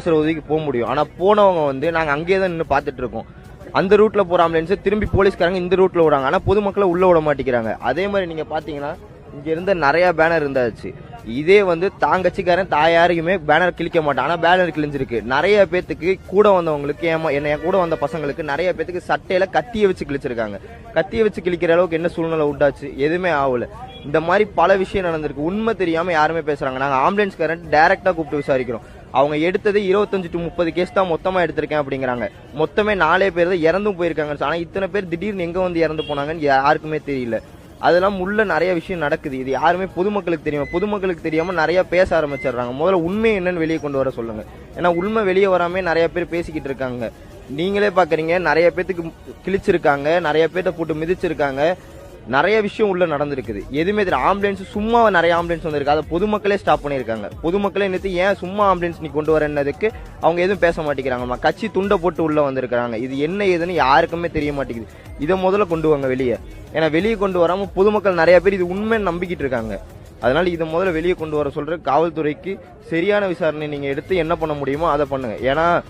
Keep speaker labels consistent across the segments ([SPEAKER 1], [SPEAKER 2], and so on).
[SPEAKER 1] அவசர உதவிக்கு போக முடியும். ஆனால் போனவங்க வந்து நாங்கள் அங்கேயே தான் நின்று பார்த்துட்டு இருக்கோம். அந்த ரூட்டில் போகிற ஆம்புலன்ஸை திரும்பி போலீஸ்காரங்க இந்த ரூட்டில் விடுறாங்க ஆனால் பொதுமக்களை உள்ள விட மாட்டேங்கிறாங்க. அதே மாதிரி நீங்கள் பார்த்தீங்கன்னா இங்கே இருந்த நிறையா பேனர் இருந்தாச்சு. இதே வந்து தாங்கச்சிக்காரன் தாயாரையுமே பேனர் கிழிக்க மாட்டான். ஆனால் பேனர் கிழிஞ்சிருக்கு. நிறைய பேத்துக்கு கூட வந்தவங்களுக்கு ஏமா என்ன என் கூட வந்த பசங்களுக்கு நிறைய பேத்துக்கு சட்டையில கத்தியை வச்சு கிழிச்சிருக்காங்க. கத்தியை வச்சு கிழிக்கிற அளவுக்கு என்ன சூழ்நிலை உண்டாச்சு? எதுவுமே ஆகல. இந்த மாதிரி பல விஷயம் நடந்திருக்கு. உண்மை தெரியாமல் யாருமே பேசுகிறாங்க நாங்கள் ஆம்புலன்ஸ்காரன் டேரெக்டாக கூப்பிட்டு விசாரிக்கிறோம். அவங்க எடுத்தது இருபத்தஞ்சு டு முப்பது கேஸ் தான் மொத்தமாக எடுத்திருக்கேன் அப்படிங்கிறாங்க. மொத்தமே நாலே பேர் தான் இறந்தும் போயிருக்காங்க. ஆனால் இத்தனை பேர் திடீர்னு எங்கே வந்து இறந்து போனாங்கன்னு யாருக்குமே தெரியல. அதெல்லாம் உள்ள நிறைய விஷயம் நடக்குது. இது யாருமே பொதுமக்களுக்கு தெரியும் பொதுமக்களுக்கு தெரியாமல் நிறைய பேச ஆரம்பிச்சிடுறாங்க. முதல்ல உண்மை என்னன்னு வெளியே கொண்டு வர சொல்லுங்க. ஏன்னா உண்மை வெளியே வராமல் நிறைய பேர் பேசிக்கிட்டு இருக்காங்க. நீங்களே பார்க்குறீங்க நிறைய பேர்த்துக்கு கிழிச்சிருக்காங்க நிறைய பேர்த்த போட்டு மிதிச்சிருக்காங்க. நிறைய விஷயம் உள்ள நடந்திருக்குது. எதுவுமே தெரியல. ஆம்புலன்ஸ் சும்மா நிறைய ஆம்புலன்ஸ் வந்திருக்கு. அதை பொதுமக்களே ஸ்டாப் பண்ணியிருக்காங்க. பொதுமக்களே நிறுத்தி ஏன் சும்மா ஆம்புலன்ஸ் நீ கொண்டு வரன்னதுக்கு அவங்க எதுவும் பேச மாட்டேங்கிறாங்கம்மா. கட்சி துண்டை போட்டு உள்ள வந்திருக்கிறாங்க. இது என்ன ஏதுன்னு யாருக்குமே தெரிய மாட்டேங்குது. இதை முதல்ல கொண்டு வாங்க வெளியே. ஏன்னா வெளியே கொண்டு வராமல் பொதுமக்கள் நிறைய பேர் இது உண்மைன்னு நம்பிக்கிட்டு இருக்காங்க. அதனால இதை முதல்ல வெளியே கொண்டு வர சொல்ற காவல்துறைக்கு சரியான விசாரணை நீங்க எடுத்து என்ன பண்ண முடியுமோ அதை பண்ணுங்க. ஏன்னா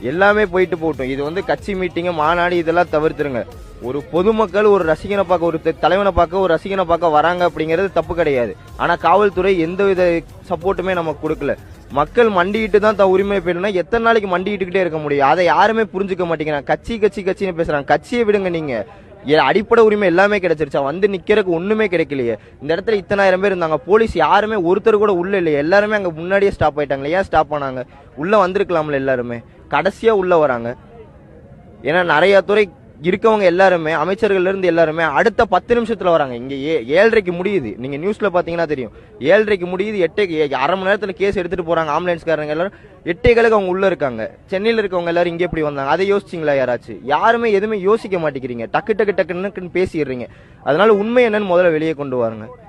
[SPEAKER 1] எல்லாமே போயிட்டு போகட்டும். இது வந்து கட்சி மீட்டிங்கு மாநாடு இதெல்லாம் தவிர்த்துருங்க. ஒரு பொதுமக்கள் ஒரு ரசிகனை பார்க்க ஒரு த- தலைவனை பார்க்க ஒரு ரசிகனை பார்க்க வராங்க அப்படிங்கிறது தப்பு கிடையாது. ஆனால் காவல்துறை எந்த வித சப்போர்ட்டுமே நமக்கு கொடுக்கல. மக்கள் மண்டிக்கிட்டு தான் த உரிமை பெறணும்னா எத்தனை நாளைக்கு மண்டிக்கிட்டுக்கிட்டே இருக்க முடியும்? அதை யாருமே புரிஞ்சுக்க மாட்டேங்கிறாங்க. கட்சி கட்சி கட்சின்னு பேசுகிறாங்க கட்சியை விடுங்க நீங்கள் அடிப்படை உரிமை எல்லாமே கிடைச்சிருச்சா. வந்து நிக்கிறதுக்கு ஒண்ணுமே கிடைக்கலையே. இந்த இடத்துல இத்தனாயிரம் பேர் இருந்தாங்க. போலீஸ் யாருமே ஒருத்தர் கூட உள்ள இல்லையே. எல்லாருமே அங்க முன்னாடியே ஸ்டாப் ஆயிட்டாங்களே. ஏன் ஸ்டாப் ஆனாங்க? உள்ள வந்திருக்கலாம்ல எல்லாருமே. கடைசியா உள்ள வராங்க. ஏன்னா நிறைய துறை இருக்கவங்க எல்லாருமே அமைச்சர்கள் இருந்து எல்லாருமே அடுத்த பத்து நிமிஷத்துல வராங்க. இங்க ஏ- ஏழரைக்கு முடியுது. நீங்க நியூஸ்ல பாத்தீங்கன்னா தெரியும். ஏழரைக்கு முடியுது எட்டே அரை மணி நேரத்துல கேஸ் எடுத்துட்டு போறாங்க ஆம்புலன்ஸ்காரங்க எல்லாரும். எட்டே காலுக்கு அவங்க உள்ள இருக்காங்க. சென்னையில இருக்கவங்க எல்லாரும் இங்க எப்படி வந்தாங்க? அதை யோசிச்சிங்களா யாராச்சும்? யாருமே எதுவுமே யோசிக்க மாட்டேங்கிறீங்க. டக்கு டக்கு டக்குன்னு பேசிடுறீங்க. அதனால உண்மை என்னன்னு முதல்ல வெளியே கொண்டு வாருங்க.